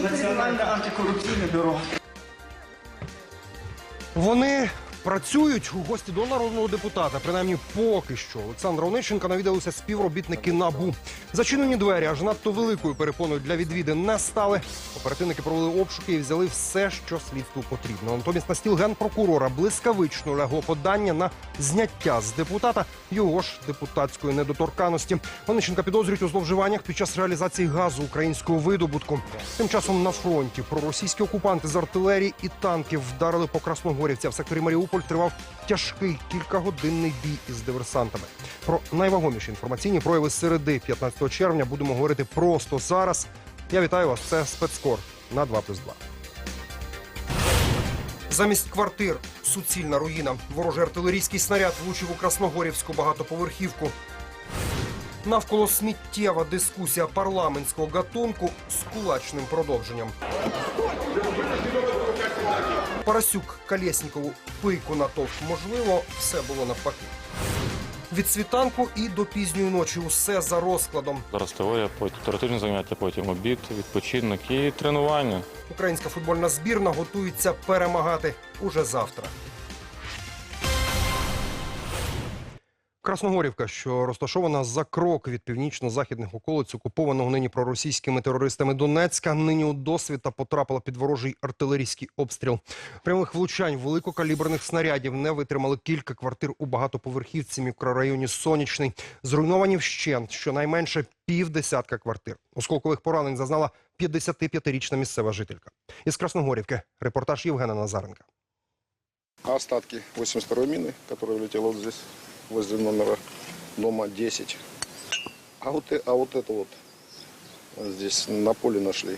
Національне антикорупційне бюро. Вони працюють у гості до народного депутата. Принаймні, поки що. Олександра Онищенка навідалися співробітники набу. Зачинені двері аж надто великою перепоною для відвідин не стали. Оперативники провели обшуки і взяли все, що слідству потрібно. Натомість на стіл генпрокурора блискавично лягло подання на зняття з депутата його ж депутатської недоторканості. Онищенка підозрюють у зловживаннях під час реалізації газу українського видобутку. Тим часом на фронті проросійські окупанти з артилерії і танків вдарили по Красногорівця. В секторі Маріуполь тривав тяжкий кількагодинний бій із диверсантами. Про найвагоміші інформаційні прояви середи 15 червня будемо говорити просто зараз. Я вітаю вас. Це спецкор на 2+,2. Замість квартир суцільна руїна. Ворожий артилерійський снаряд влучив у Красногорівську багатоповерхівку. Навколо сміттєва дискусія парламентського гатунку з кулачним продовженням. Парасюк Колєснікову пийку натовп. Можливо, все було навпаки. Від світанку і до пізньої ночі усе за розкладом. Зараз теорія, потім теоретичні заняття, потім обід, відпочинок і тренування. Українська футбольна збірна готується перемагати уже завтра. Красногорівка, що розташована за крок від північно-західних околиць окупованого нині проросійськими терористами Донецька, нині у досвіта потрапила під ворожий артилерійський обстріл. Прямих влучань великокаліберних снарядів не витримали кілька квартир у багатоповерхівці мікрорайоні Сонячний. Зруйновані вщент щонайменше півдесятка квартир. Осколкових поранень зазнала 55-річна місцева жителька. Із Красногорівки репортаж Євгена Назаренка. Остатки 82-й мины, которая улетела вот здесь, возле номера дома 10. А вот, э- а вот это вот вот здесь на поле нашли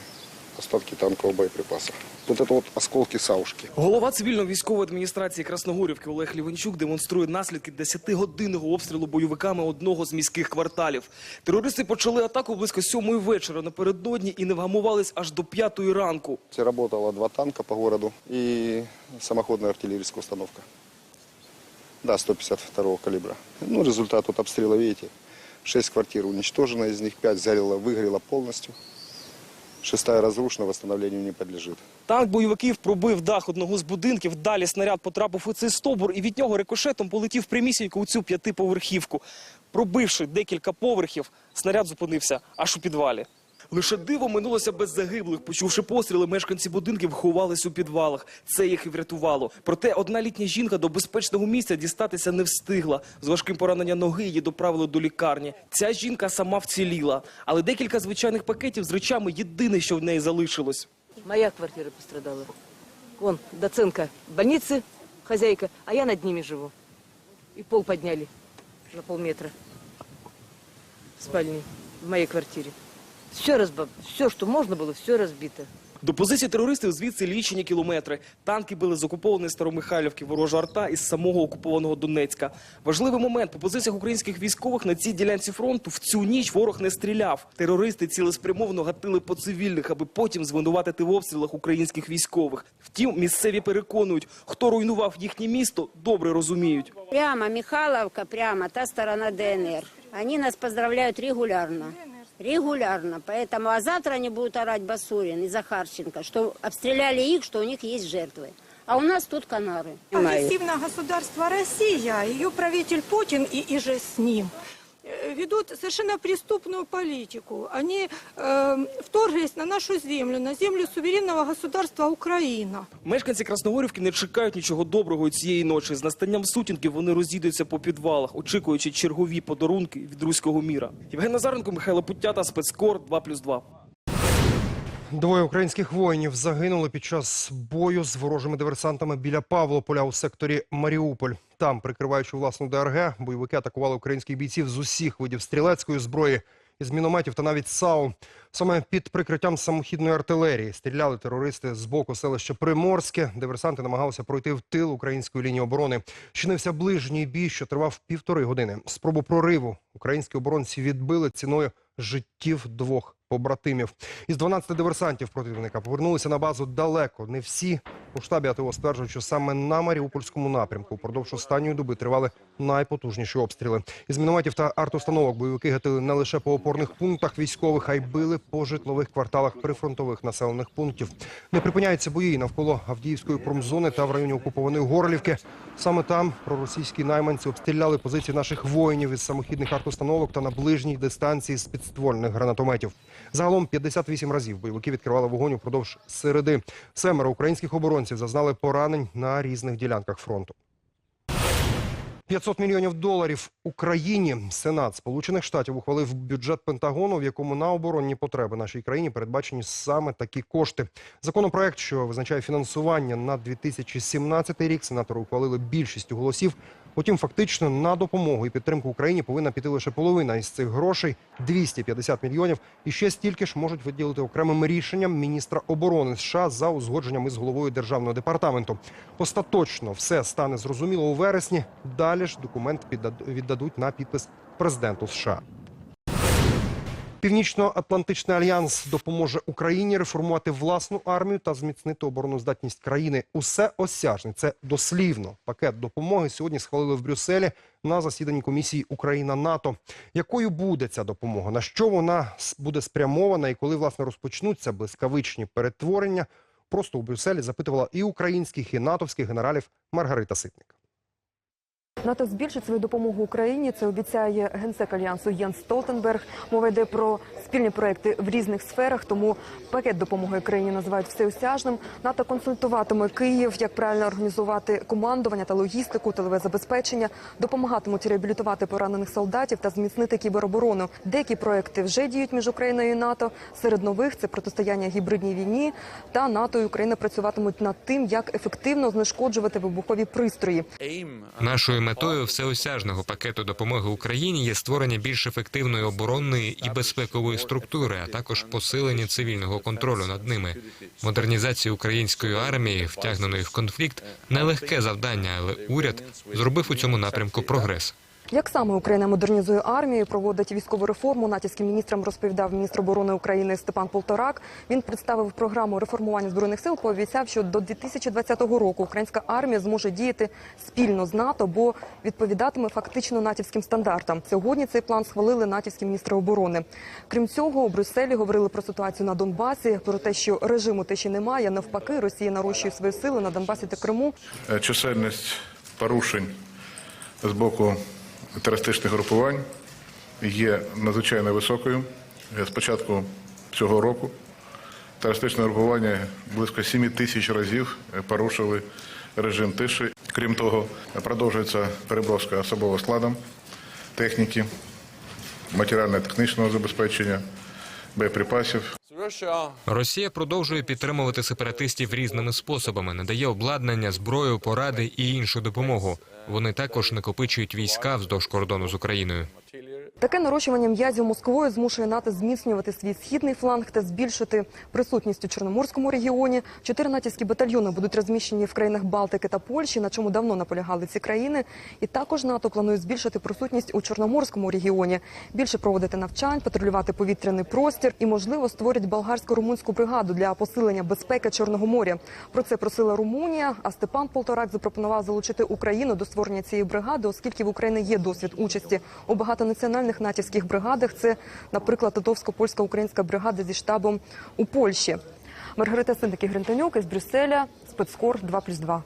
остатки танкового боеприпаса. Вот это вот осколки саушки. Голова цивільно-військової адміністрації Красногорівки Олег Лівенчук демонструє наслідки 10-годинного обстрілу бойовиками одного з міських кварталів. Терористи почали атаку близько сьомої вечора напередодні і не вгамувались аж до п'ятої ранку. Работало два танка по городу и самоходная артиллерийская установка. Да, 152-го калибра. Ну, результат вот обстрела, видите, 6 квартир уничтожено, из них 5 сгорело, выгорело полностью. Шестая разрушена, восстановлению не подлежит. Танк бойовиків пробив дах одного з будинків. Далі снаряд потрапив у цей стовбур і від нього рикошетом полетів прямісінько у цю п'ятиповерхівку. Пробивши декілька поверхів, снаряд зупинився аж у підвалі. Лише диво минулося без загиблих. Почувши постріли, мешканці будинків ховались у підвалах. Це їх і врятувало. Проте одна літня жінка до безпечного місця дістатися не встигла. З важким пораненням ноги її доправили до лікарні. Ця жінка сама вціліла, але декілька звичайних пакетів з речами єдине, що в неї залишилось. Моя квартира пострадала. Вон, доценка больницы, хозяйка, а я над ними живу. И пол подняли на полметра в спальне, в моей квартире. Все разбо... все, что можно было, все разбито. До позиції терористів звідси лічені кілометри. Танки били з окупованої Старомихайлівки, ворожа арта із самого окупованого Донецька. Важливий момент по позиціях українських військових на цій ділянці фронту в цю ніч ворог не стріляв. Терористи цілеспрямовано гатили по цивільних, аби потім звинуватити в обстрілах українських військових. Втім, місцеві переконують, хто руйнував їхнє місто, добре розуміють. Прямо Михайловка, прямо та сторона ДНР. Они нас поздравляют регулярно Регулярно. Поэтому, а завтра они будут орать Басурин и Захарченко, что обстреляли их, что у них есть жертвы. А у нас тут Канары. Агрессивное государство Россия, ее правитель Путин и, и же с ним э, ведут совершенно преступную политику. Они э, вторглись на нашу землю, на землю суверенного государства Украина. Мешканці Красногорівки не чекають нічого доброго цієї ночі. З настанням сутінки вони розійдуться по підвалах, очікуючи чергові подарунки від руського міра. Євген Назаренко, Михайло Путята, спецкор 2+,2. Двоє українських воїнів загинули під час бою з ворожими диверсантами біля Павлополя у секторі Маріуполь. Там, прикриваючи власну ДРГ, бойовики атакували українських бійців з усіх видів стрілецької зброї, із мінометів та навіть САУ. Саме під прикриттям самохідної артилерії стріляли терористи з боку селища Приморське. Диверсанти намагалися пройти в тил української лінії оборони. Чинився ближній бій, що тривав півтори години. Спробу прориву українські оборонці відбили ціною життів двох побратимів. Із 12 диверсантів противника повернулися на базу далеко. Не всі у штабі АТО стверджують, що саме на Маріупольському напрямку впродовж останньої доби тривали найпотужніші обстріли. Із мінометів та артустановок бойовики гатили не лише по опорних пунктах військових, а й били по житлових кварталах прифронтових населених пунктів. Не припиняються бої навколо Авдіївської промзони та в районі окупованої Горлівки. Саме там проросійські найманці обстріляли позиції наших воїнів із самохідних артустановок та на ближній дистанції з підствольних гранатометів. Загалом 58 разів бойовики відкривали вогонь упродовж середи. Семеро українських оборонців зазнали поранень на різних ділянках фронту. 500 мільйонів доларів Україні. Сенат Сполучених Штатів ухвалив бюджет Пентагону, в якому на оборонні потреби нашій країні передбачені саме такі кошти. Законопроект, що визначає фінансування на 2017 рік, сенатори ухвалили більшістю голосів. Утім, фактично на допомогу і підтримку Україні повинна піти лише половина із цих грошей 250 мільйонів. І ще стільки ж можуть виділити окремим рішенням міністра оборони США за узгодженням із головою державного департаменту. Остаточно все стане зрозуміло у вересні. Далі ж документ віддадуть на підпис президенту США. Північно-Атлантичний альянс допоможе Україні реформувати власну армію та зміцнити обороноздатність країни. Усе осяжне. Це дослівно. Пакет допомоги сьогодні схвалили в Брюсселі на засіданні комісії Україна НАТО. Якою буде ця допомога? На що вона буде спрямована і коли власне розпочнуться блискавичні перетворення? Просто у Брюсселі запитувала і українських, і натовських генералів Маргарита Ситник. НАТО збільшить свою допомогу Україні. Це обіцяє генсек альянсу Єнс Столтенберг. Мова йде про спільні проекти в різних сферах. Тому пакет допомоги країні називають всеосяжним. НАТО консультуватиме Київ, як правильно організувати командування та логістику, тилове забезпечення, допомагатимуть реабілітувати поранених солдатів та зміцнити кібероборону. Деякі проекти вже діють між Україною і НАТО. Серед нових це протистояння гібридній війні. Та НАТО і Україна працюватимуть над тим, як ефективно знешкоджувати вибухові пристрої. Нашою метою всеосяжного пакету допомоги Україні є створення більш ефективної оборонної і безпекової структури, а також посилення цивільного контролю над ними. Модернізація української армії, втягненої в конфлікт, нелегке завдання, але уряд зробив у цьому напрямку прогрес. Як саме Україна модернізує армію, проводить військову реформу, натівським міністрам розповідав міністр оборони України Степан Полторак. Він представив програму реформування збройних сил. Пообіцяв, що до 2020 року українська армія зможе діяти спільно з НАТО, бо відповідатиме фактично натівським стандартам. Сьогодні цей план схвалили натівські міністри оборони. Крім цього, у Брюсселі говорили про ситуацію на Донбасі, про те, що режиму тиші немає. Навпаки, Росія нарощує свої сили на Донбасі та Криму. Е, чисельність порушень з боку терористичних групувань є надзвичайно високою. Е, З початку цього року терористичне групування близько 7 тисяч разів е, порушили режим тиші. Крім того, продовжується переброска особового складом техніки, матеріально-технічного забезпечення, боєприпасів. Росія продовжує підтримувати сепаратистів різними способами, надає обладнання, зброю, поради і іншу допомогу. Вони також накопичують війська вздовж кордону з Україною. Таке нарощування м'язів Москвою змушує НАТО зміцнювати свій східний фланг та збільшити присутність у Чорноморському регіоні. Чотири натівські батальйони будуть розміщені в країнах Балтики та Польщі, на чому давно наполягали ці країни. І також НАТО планує збільшити присутність у Чорноморському регіоні, більше проводити навчань, патрулювати повітряний простір і, можливо, створять болгарсько-румунську бригаду для посилення безпеки Чорного моря. Про це просила Румунія. А Степан Полторак запропонував залучити Україну до створення цієї бригади, оскільки в Україні є досвід участі у багатонаціональних натівських бригадах. Це, наприклад, Татовсько-польська українська бригада зі штабом у Польщі. Маргарита Синдики Гринтанюк із Брюсселя, спецкор 2+,2.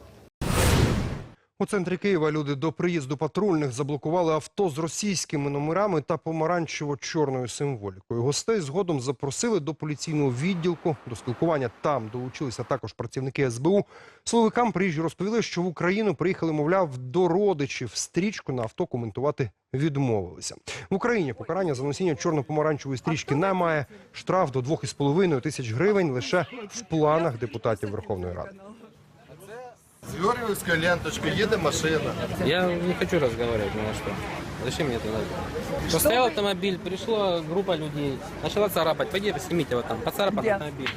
У центрі Києва люди до приїзду патрульних заблокували авто з російськими номерами та помаранчево-чорною символікою. Гостей згодом запросили до поліційного відділку. До спілкування там долучилися також працівники СБУ. Силовикам приїжджі розповіли, що в Україну приїхали, мовляв, до родичів. Стрічку на авто коментувати відмовилися. В Україні покарання за носіння чорно-помаранчевої стрічки немає. Штраф до 2,5 тисяч гривень лише в планах депутатів Верховної Ради. З Георгіївської ленточки їде машина. Я не хочу разговаривать ни на что. Зачем мне это надо? Постоял автомобиль, пришла группа людей, начала царапать. Пойди, снимите его там, поцарапать автомобиль.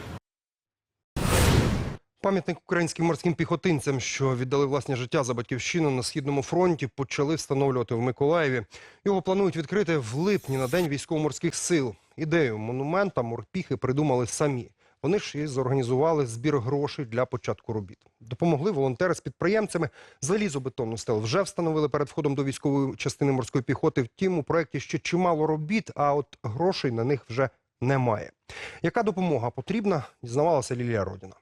Пам'ятник українським морським піхотинцям, що віддали власне життя за батьківщину на східному фронті, почали встановлювати в Миколаєві. Його планують відкрити в липні на день військово-морських сил. Ідею монумента морпіхи придумали самі. Вони ж і зорганізували збір грошей для початку робіт. Допомогли волонтери з підприємцями. Залізобетонну стелу вже встановили перед входом до військової частини морської піхоти. Втім, у проєкті ще чимало робіт, а от грошей на них вже немає. Яка допомога потрібна, дізнавалася Лілія Родіна.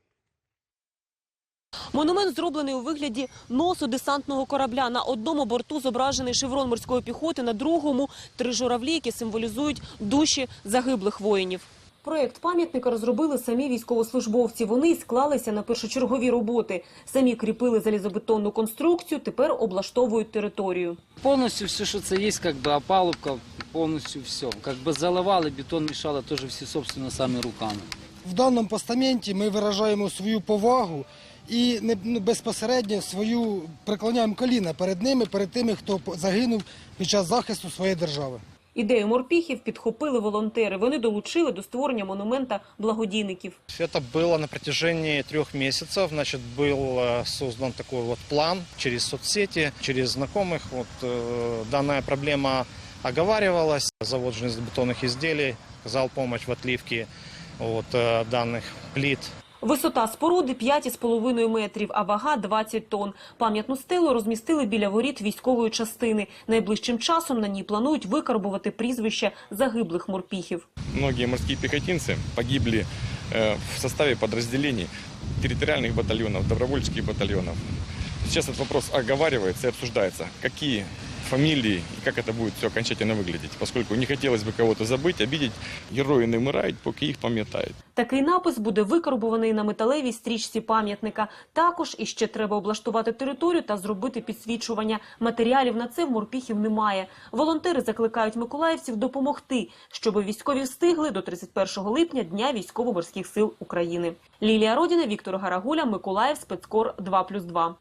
Монумент зроблений у вигляді носу десантного корабля. На одному борту зображений шеврон морської піхоти, на другому – три журавлі, які символізують душі загиблих воїнів. Проєкт пам'ятника розробили самі військовослужбовці. Вони й склалися на першочергові роботи. Самі кріпили залізобетонну конструкцію, тепер облаштовують територію. Повністю все, що це є, как опалубка, повністю все. Как заливали, бетон мішали теж всі, собственно, самі руками. В даному постаменті ми виражаємо свою повагу і не ну, безпосередньо свою преклоняємо коліна перед ними, перед тими, хто загинув під час захисту своєї держави. Ідею морпіхів підхопили волонтери. Вони долучили до створення монумента благодійників. Это было на протяжении трех месяцев. Значит, был э, создан такой вот план через соцсети, через знакомых. Вот э, данная проблема оговаривалась. Завод железобетонных изделий оказал помощь в отливке вот, э, данных плит. Висота споруди 5,5 метрів, а вага 20 тонн. Пам'ятну стелу розмістили біля воріт військової частини. Найближчим часом на ній планують викарбувати прізвища загиблих морпіхів. Многие морские пехотинцы погибли э, в составе подразделений территориальных батальонов, добровольческих батальонов. Сейчас этот вопрос оговаривается и обсуждается, какие фамилии и как это будет все окончательно выглядеть, поскольку не хотелось бы кого-то забыть, обидеть. Герої не вмирають, поки їх пам'ятають. Такий напис буде викарбований на металевій стрічці пам'ятника. Також іще треба облаштувати територію та зробити підсвічування. Матеріалів на це в морпіхів немає. Волонтери закликають миколаївців допомогти, щоб військові встигли до 31 липня Дня військово-морських сил України. Лілія Родіна, Віктор Гарагуля, Миколаїв, спецкор 2+,2.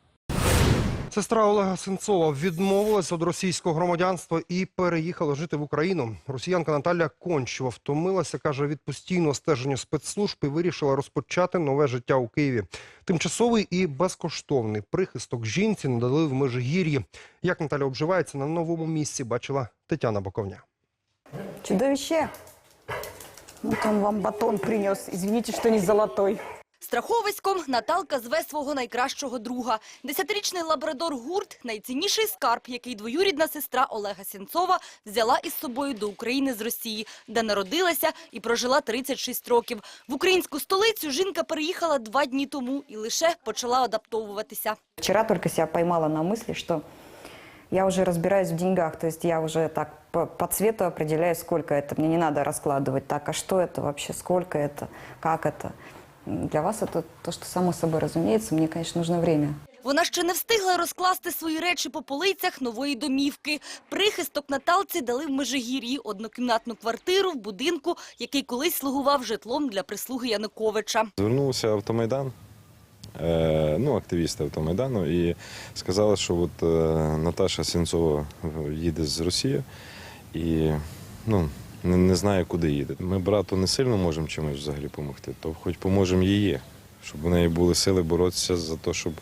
Сестра Олега Сенцова відмовилась від російського громадянства і переїхала жити в Україну. Росіянка Наталя Кончева втомилася, каже, від постійного стеження спецслужб і вирішила розпочати нове життя у Києві. Тимчасовий і безкоштовний прихисток жінці надали в Межигір'ї. Як Наталя обживається на новому місці, бачила Тетяна Боковня. Чудовище. Вот он вам батон принес. Извините, что не золотой. Страховиськом Наталка зве свого найкращого друга. Десятирічний лабрадор Гурт – найцінніший скарб, який двоюрідна сестра Олега Сінцова взяла із собою до України з Росії, де народилася і прожила 36 років. В українську столицю жінка переїхала два дні тому і лише почала адаптовуватися. Вчера только себя поймала на мысли, что я уже разбираюсь в деньгах. То есть я уже так по, по цвету определяю, сколько это. Мне не надо раскладывать так, а что это вообще, сколько это, как это. Для вас это то, что само собой разумеется. Мне, конечно, нужно время. Вона ще не встигла розкласти свої речі по полицях нової домівки. Прихисток Наталці дали в Межигір'ї – однокімнатну квартиру в будинку, який колись слугував житлом для прислуги Януковича. Звернувся Автомайдан, е, ну, активісти Автомайдану, і сказали, що от, е, Наташа Сінцова їде з Росії і ну, не, не знає, куди їде. Ми брату не сильно можемо чимось взагалі допомогти, то хоч поможемо її, щоб у неї були сили боротися за те, щоб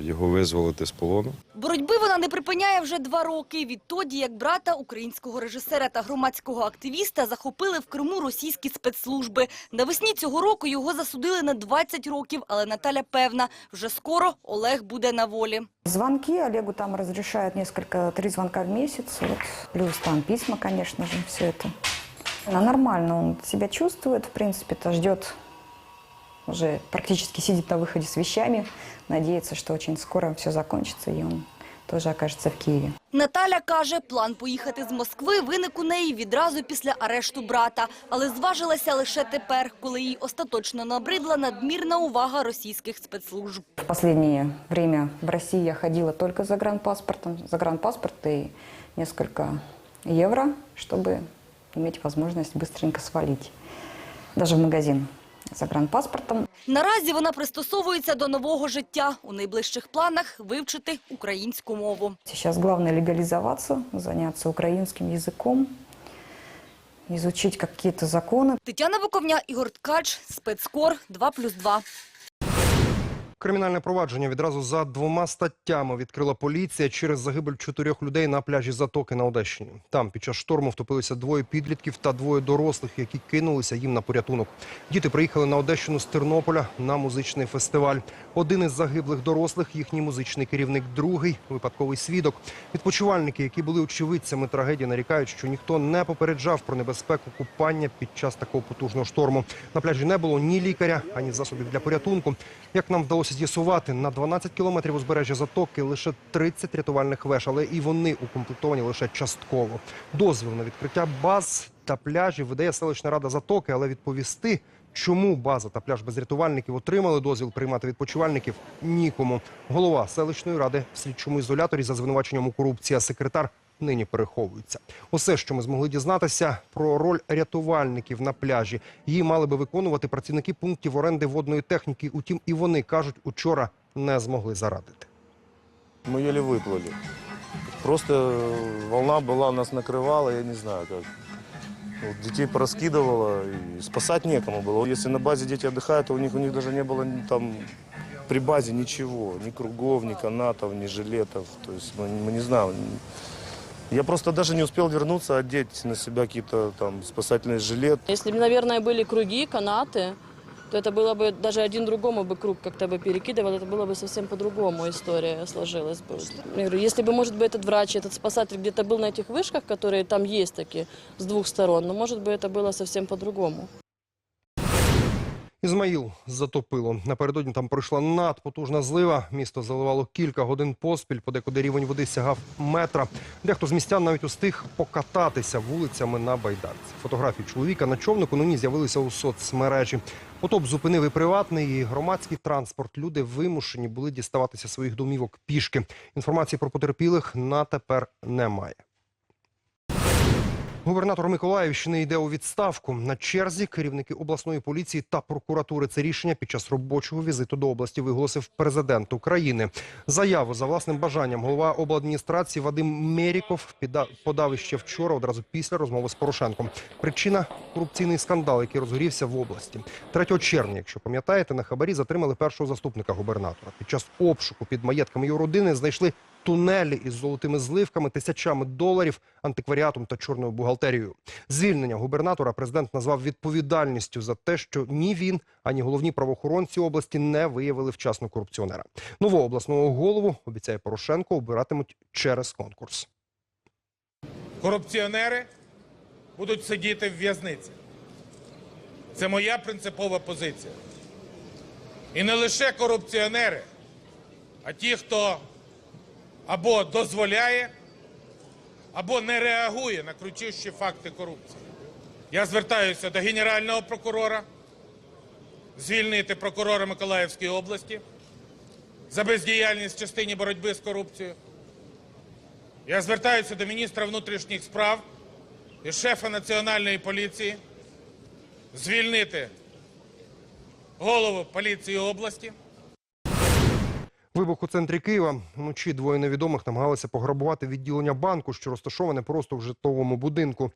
його визволити з полону. Боротьби вона не припиняє вже два роки. Відтоді, як брата українського режисера та громадського активіста захопили в Криму російські спецслужби. Навесні цього року його засудили на 20 років, але Наталя певна, вже скоро Олег буде на волі. Звонки Олегу там разрешают несколько, три звонка в месяц. Вот. Плюс там письма, конечно же, все это. Но нормально он себя чувствует, в принципе-то ждет уже практически сидит на выходе с вещами, надеется, что очень скоро все закончится, и он тоже окажется в Киеве. Наталя каже, план поїхати з Москви виник у неї відразу після арешту брата, але зважилася лише тепер, коли їй остаточно набридла надмірна увага російських спецслужб. В последнее время в России я ходила только за загранпаспортом, загранпаспорт и несколько евро, чтобы иметь возможность быстренько свалить. Даже в магазин загранпаспортом. Наразі вона пристосовується до нового життя. У найближчих планах вивчити українську мову. Зараз головне легалізуватися, зайнятися українським язиком, изучить якісь закони. Тетяна Буковня, Ігор Ткач, спецкор 2+,2. Кримінальне провадження відразу за двома статтями відкрила поліція через загибель чотирьох людей на пляжі Затоки на Одещині. Там під час шторму втопилися двоє підлітків та двоє дорослих, які кинулися їм на порятунок. Діти приїхали на Одещину з Тернополя на музичний фестиваль. Один із загиблих дорослих їхній музичний керівник, другий випадковий свідок. Відпочивальники, які були очевидцями трагедії, нарікають, що ніхто не попереджав про небезпеку купання під час такого потужного шторму. На пляжі не було ні лікаря, ані засобів для порятунку. Як нам вдалося з'ясувати, на 12 кілометрів узбережжя затоки лише 30 рятувальних веж, але і вони укомплектовані лише частково. Дозвіл на відкриття баз та пляжів видає селищна рада затоки, але відповісти. Чому база та пляж без рятувальників отримали дозвіл приймати відпочивальників? Нікому. Голова селищної ради в слідчому ізоляторі за звинуваченням у корупції, а секретар нині переховується. Усе, що ми змогли дізнатися про роль рятувальників на пляжі, її мали би виконувати працівники пунктів оренди водної техніки. Утім, і вони кажуть, учора не змогли зарадити. Мы еле выплыли. Просто э, волна была, нас накрывала, я не знаю как. Вот детей пораскидывало, и спасать некому было. Если на базе дети отдыхают, то у них, у них даже не было ни там при базе ничего. Ни кругов, ни канатов, ни жилетов. То есть мы, мы не знаем. Я просто даже не успел вернуться, одеть на себя какие-то там спасательный жилет. Если бы, наверное, были круги, канаты, то это было бы, даже один другому бы круг как-то бы перекидывал, это было бы совсем по-другому история сложилась бы. Я говорю, если бы, может быть, этот врач, этот спасатель где-то был на этих вышках, которые там есть такие, с двух сторон, но, может быть, это было совсем по-другому. Ізмаїл затопило. Напередодні там пройшла надпотужна злива. Місто заливало кілька годин поспіль, подекуди рівень води сягав метра. Дехто з містян навіть устиг покататися вулицями на байдарці. Фотографії чоловіка на човнику нині з'явилися у соцмережі. Потоп зупинив і приватний, і громадський транспорт. Люди вимушені були діставатися своїх домівок пішки. Інформації про потерпілих на тепер немає. Губернатор Миколаївщини йде у відставку. На черзі керівники обласної поліції та прокуратури. Це рішення під час робочого візиту до області виголосив президент України. Заяву за власним бажанням голова обладміністрації Вадим Меріков подав іще вчора, одразу після розмови з Порошенком. Причина корупційний скандал, який розгорівся в області. 3 червня, якщо пам'ятаєте, на хабарі затримали першого заступника губернатора. Під час обшуку під маєтками його родини знайшли тунелі із золотими зливками, тисячами доларів, антикваріатом та чорною бухгалтерією. Звільнення губернатора президент назвав відповідальністю за те, що ні він, ані головні правоохоронці області не виявили вчасно корупціонера. Нового обласного голову обіцяє Порошенко обиратимуть через конкурс. Корупціонери будуть сидіти в в'язниці. Це моя принципова позиція. І не лише корупціонери, а ті, хто або дозволяє, або не реагує на кричущі факти корупції. Я звертаюся до Генерального прокурора звільнити прокурора Миколаївської області за бездіяльність в частині боротьби з корупцією. Я звертаюся до міністра внутрішніх справ і шефа національної поліції звільнити голову поліції області. Вибух у центрі Києва. Вночі двоє невідомих намагалися пограбувати відділення банку, що розташоване просто в житловому будинку.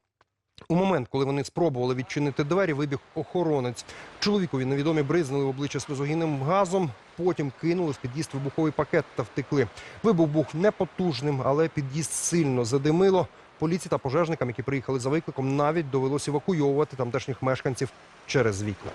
У момент, коли вони спробували відчинити двері, вибіг охоронець. Чоловікові невідомі бризнули в обличчя сльозогінним газом, потім кинули в під'їзд вибуховий пакет та втекли. Вибух був непотужним, але під'їзд сильно задимило. Поліції та пожежникам, які приїхали за викликом, навіть довелось евакуйовувати тамтешніх мешканців через вікна.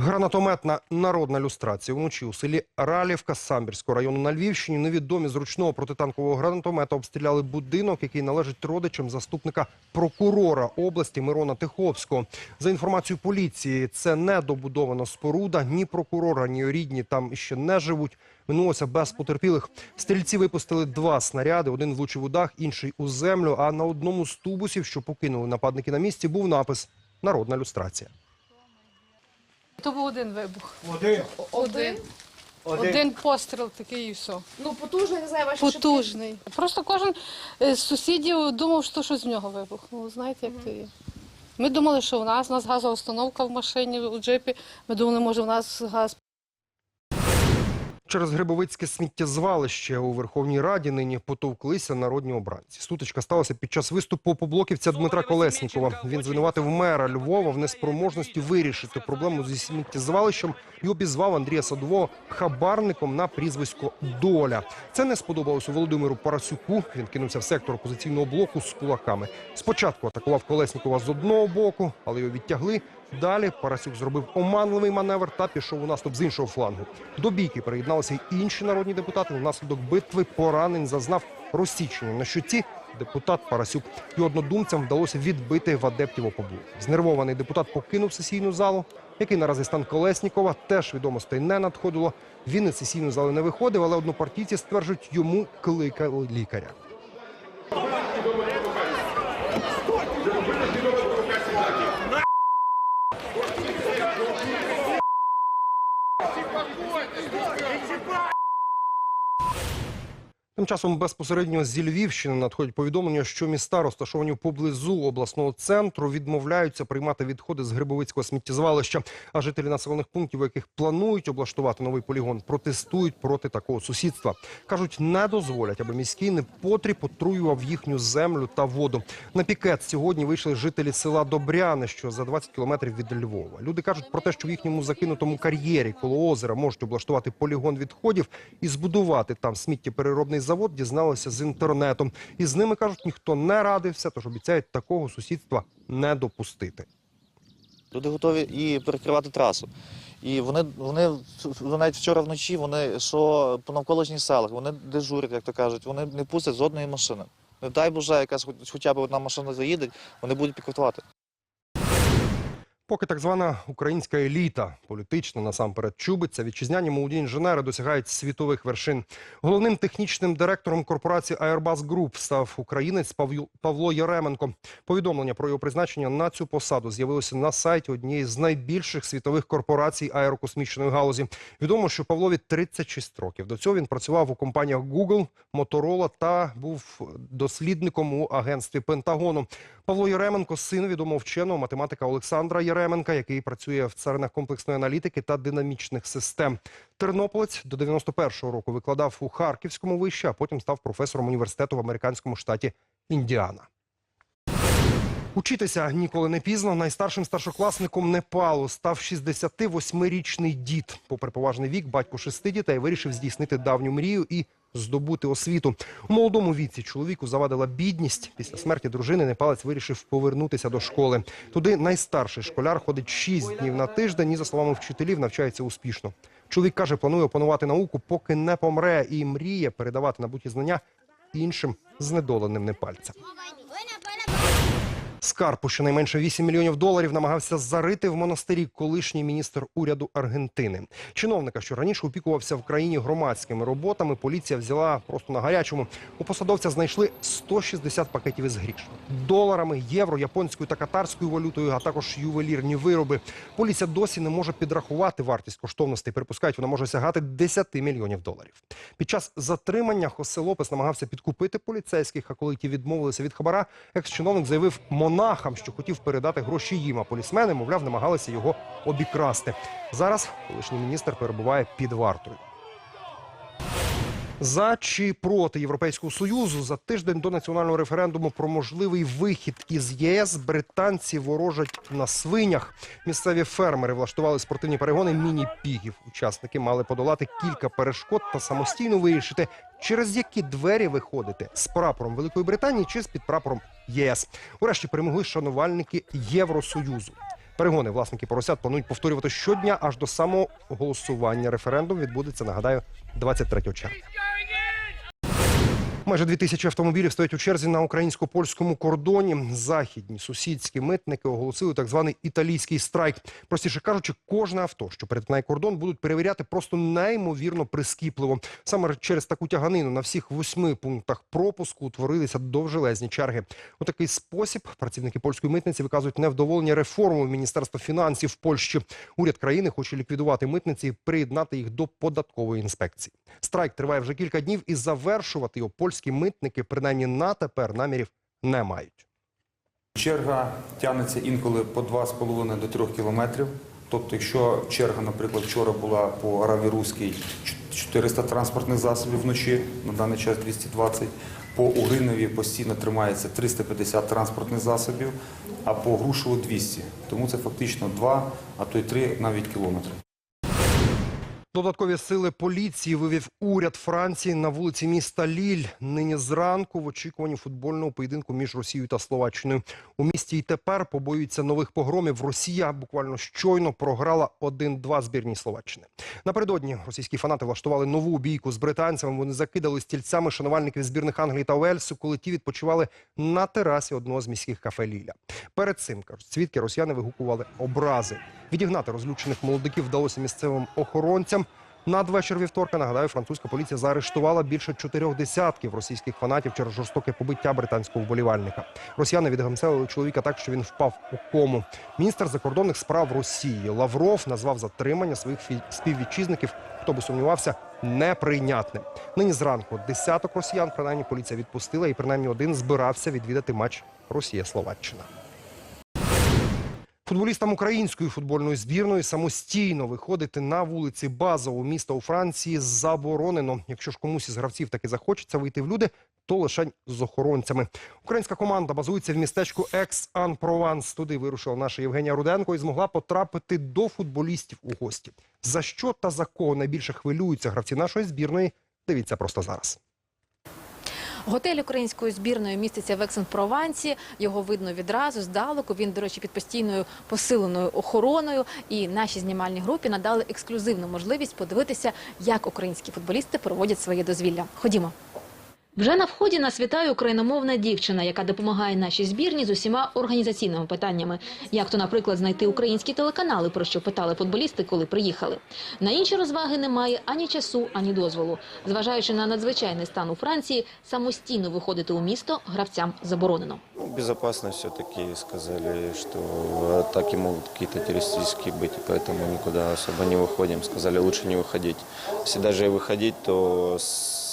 Гранатометна народна люстрація вночі у селі Ралівка Самбірського району на Львівщині. Невідомі з ручного протитанкового гранатомета обстріляли будинок, який належить родичам заступника прокурора області Мирона Тиховського. За інформацією поліції, це недобудована споруда. Ні прокурора, ні рідні там ще не живуть. Минулося без потерпілих. Стрільці випустили два снаряди. Один влучив у дах, інший у землю. А на одному з тубусів, що покинули нападники на місці, був напис Народна люстрація. То був один вибух. Один? Один. Один. Один постріл такий і все. Ну, потужний, не знаю, ваші Потужний. Просто кожен е, з сусідів думав, що щось з нього вибухнуло. Знаєте, як то є. Ми думали, що у нас, у нас газова установка в машині, у джипі. Ми думали, може, у нас газ Через Грибовицьке сміттєзвалище у Верховній Раді нині потовклися народні обранці. Стутичка сталася під час виступу поблоківця Дмитра Колеснікова. Він звинуватив мера Львова в неспроможності вирішити проблему зі сміттєзвалищем і обізвав Андрія Садового хабарником на прізвисько Доля. Це не сподобалося Володимиру Парасюку. Він кинувся в сектор опозиційного блоку з кулаками. Спочатку атакував Колеснікова з одного боку, але його відтягли. Далі Парасюк зробив оманливий маневр та пішов у наступ з іншого флангу. До бійки приєдналися й інші народні депутати. Внаслідок битви поранень зазнав розсічення на щоці. Депутат Парасюк і однодумцям вдалося відбити в адептів опоблу. Знервований депутат покинув сесійну залу, який наразі стан Колеснікова теж відомостей не надходило. Він із сесійної зали не виходив, але однопартійці стверджують, йому кликали лікаря. Тим часом безпосередньо зі Львівщини надходять повідомлення, що міста, розташовані поблизу обласного центру, відмовляються приймати відходи з Грибовицького сміттєзвалища. А жителі населених пунктів, яких планують облаштувати новий полігон, протестують проти такого сусідства. кажуть, не дозволять, аби міський непотріб отруював їхню землю та воду. На пікет сьогодні вийшли жителі села Добряне, що за 20 кілометрів від Львова. Люди кажуть про те, що в їхньому закинутому кар'єрі коло озера можуть облаштувати полігон відходів і збудувати там сміттєпереробний завод. Дізналися з інтернету. І з ними кажуть, ніхто не радився, тож обіцяють такого сусідства не допустити. Люди готові і перекривати трасу. І вони, вони, вони навіть вчора вночі, вони що по навколишніх селах, вони дежурять, як то кажуть, вони не пустять з одної машини. Не дай Боже, якась хоча б одна машина заїде, вони будуть пікетувати. Поки так звана українська еліта, політична насамперед чубиться, вітчизняні молоді інженери досягають світових вершин. Головним технічним директором корпорації Airbus Group став українець Павло Яременко. Повідомлення про його призначення на цю посаду з'явилося на сайті однієї з найбільших світових корпорацій аерокосмічної галузі. Відомо, що Павлові 36 років. До цього він працював у компаніях Google, Motorola та був дослідником у агентстві Пентагону. Павло Єременко, син відомого вченого математика Олександра Єременка, який працює в царинах комплексної аналітики та динамічних систем. Тернополець до 91-го року викладав у Харківському виші, а потім став професором університету в американському штаті Індіана. Учитися ніколи не пізно. Найстаршим старшокласником Непалу став 68-річний дід. Попри поважний вік, батько шести дітей вирішив здійснити давню мрію і здобути освіту. У молодому віці чоловіку завадила бідність. Після смерті дружини Непалець вирішив повернутися до школи. Туди найстарший школяр ходить 6 днів на тиждень і, за словами вчителів, навчається успішно. Чоловік каже, планує опанувати науку, поки не помре, і мріє передавати набуті знання іншим знедоленим непальцям. Скарпу щонайменше 8 мільйонів доларів намагався зарити в монастирі колишній міністр уряду Аргентини. Чиновника, що раніше опікувався в країні громадськими роботами, поліція взяла просто на гарячому. У посадовця знайшли 160 пакетів із гріш. Доларами, євро, японською та катарською валютою, а також ювелірні вироби. Поліція досі не може підрахувати вартість коштовностей. Припускають, вона може сягати 10 мільйонів доларів. Під час затримання Хосе Лопес намагався підкупити поліцейських, а коли ті відмовилися від хабара, екс-чиновник заявив монахам, що хотів передати гроші їм, а полісмени, мовляв, намагалися його обікрасти. Зараз колишній міністр перебуває під вартою. За чи проти Європейського союзу за тиждень до національного референдуму про можливий вихід із ЄС британці ворожать на свинях. Місцеві фермери влаштували спортивні перегони міні-пігів. Учасники мали подолати кілька перешкод та самостійно вирішити, через які двері виходити з прапором Великої Британії чи з під прапором ЄС. Урешті перемогли шанувальники Євросоюзу. Перегони власники поросят планують повторювати щодня аж до самого голосування. Референдум відбудеться, нагадаю, 23 червня. Майже дві тисячі автомобілів стоять у черзі на українсько-польському кордоні. Західні сусідські митники оголосили так званий італійський страйк. Простіше кажучи, кожне авто, що перетинає кордон, будуть перевіряти просто неймовірно прискіпливо. Саме через таку тяганину на всіх восьми пунктах пропуску утворилися довжелезні черги. У такий спосіб працівники польської митниці виказують невдоволення реформою Міністерства фінансів Польщі. Уряд країни хоче ліквідувати митниці і приєднати їх до податкової інспекції. Страйк триває вже кілька днів і завершувати його польські митники, принаймні на тепер, намірів не мають. Черга тягнеться інколи по 2,5 до 3 кілометрів. Тобто, якщо черга, наприклад, вчора була по Араві Руській 400 транспортних засобів вночі, на даний час 220, по Угринові постійно тримається 350 транспортних засобів, а по Грушеву 200. Тому це фактично 2, а то й 3 навіть кілометри. Додаткові сили поліції вивів уряд Франції на вулиці міста Ліль. Нині зранку в очікуванні футбольного поєдинку між Росією та Словаччиною. У місті й тепер побоюються нових погромів. Росія буквально щойно програла 1-2 збірній Словаччини. Напередодні російські фанати влаштували нову бійку з британцями. Вони закидали стільцями шанувальників збірних Англії та Уельсу, коли ті відпочивали на терасі одного з міських кафе Ліля. Перед цим кажуть, свідки росіяни вигукували образи. Відігнати розлючених молодиків вдалося місцевим охоронцям. Надвечір вівторка, нагадаю, французька поліція заарештувала більше чотирьох десятків російських фанатів через жорстоке побиття британського вболівальника. Росіяни відгамселили чоловіка так, що він впав у кому. Міністр закордонних справ Росії Лавров назвав затримання своїх співвітчизників, хто би сумнівався, неприйнятним. Нині зранку десяток росіян, принаймні поліція відпустила, і принаймні один збирався відвідати матч Росія-Словаччина. Футболістам української футбольної збірної самостійно виходити на вулиці базового міста у Франції заборонено. Якщо ж комусь із гравців таки захочеться вийти в люди, то лише з охоронцями. Українська команда базується в містечку Екс-Ан-Прованс. Туди вирушила наша Євгенія Руденко і змогла потрапити до футболістів у гості. За що та за кого найбільше хвилюються гравці нашої збірної? Дивіться просто зараз. Готель української збірної міститься в Ексен-Провансі. Його видно відразу здалеку. Він, до речі, під постійною посиленою охороною. І нашій знімальній групі надали ексклюзивну можливість подивитися, як українські футболісти проводять своє дозвілля. Ходімо. Вже на вході нас вітає україномовна дівчина, яка допомагає нашій збірні з усіма організаційними питаннями, як то, наприклад, знайти українські телеканали, про що питали футболісти, коли приїхали. На інші розваги немає ані часу, ані дозволу. Зважаючи на надзвичайний стан у Франції, самостійно виходити у місто гравцям заборонено. Безопасность все-таки сказали, что атаки могут какие-то террористические быть, и поэтому никуда особо не выходим. Сказали, лучше не выходить. Если даже и выходить, то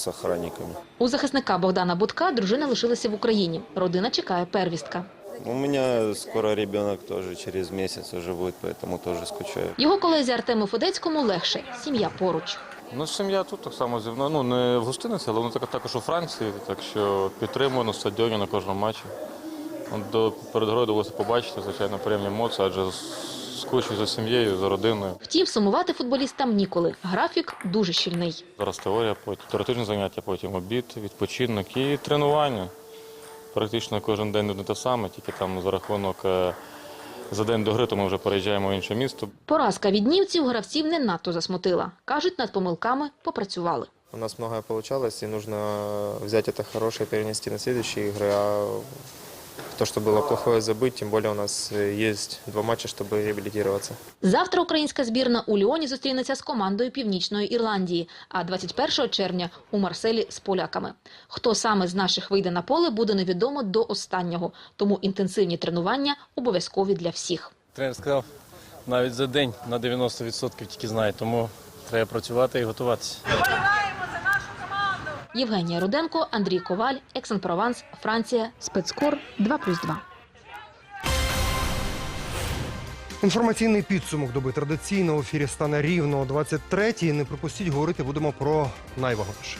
с охранниками. У захисника Богдана Будка дружина лишилася в Україні. Родина чекає первістка. У меня скоро ребенок тоже через месяц уже будет, поэтому тоже скучаю. Його колезі Артему Федецькому легше. Сім'я поруч. Ну, сім'я тут так само зі мною. Ну, не в гостиниці, але вони так- також у Франції, так що підтримую на стадіоні на кожному матчі. До перед грою довелося побачити, звичайно, приємні емоції, адже з- за сім'єю, за родиною. Втім, сумувати футболістам ніколи. Графік дуже щільний. Зараз теорія, потім теоретичні заняття, потім обід, відпочинок і тренування. Практично кожен день не те саме, тільки там за рахунок е, за день до гри, то ми вже переїжджаємо в інше місто. Поразка від німців гравців не надто засмутила. Кажуть, над помилками попрацювали. У нас многое получалось, и нужно взять это хорошее, перенести на следующие игры, а то, что было плохое, забыть. Тем более у нас э, есть два матча, чтобы реабилитироваться. Завтра українська збірна у Ліоні зустрінеться з командою Північної Ірландії, а 21 червня у Марселі з поляками. Хто саме з наших вийде на поле, буде невідомо до останнього, тому інтенсивні тренування обов'язкові для всіх. Тренер сказав, навіть за день на 90% тільки знає, тому треба працювати і готуватися. Євгенія Руденко, Андрій Коваль, Ексен Прованс, Франція, спецкор 2+,2. Інформаційний підсумок доби традиційно в ефірі стане рівно о 23-й. Не пропустіть говорити будемо про найвагоміше.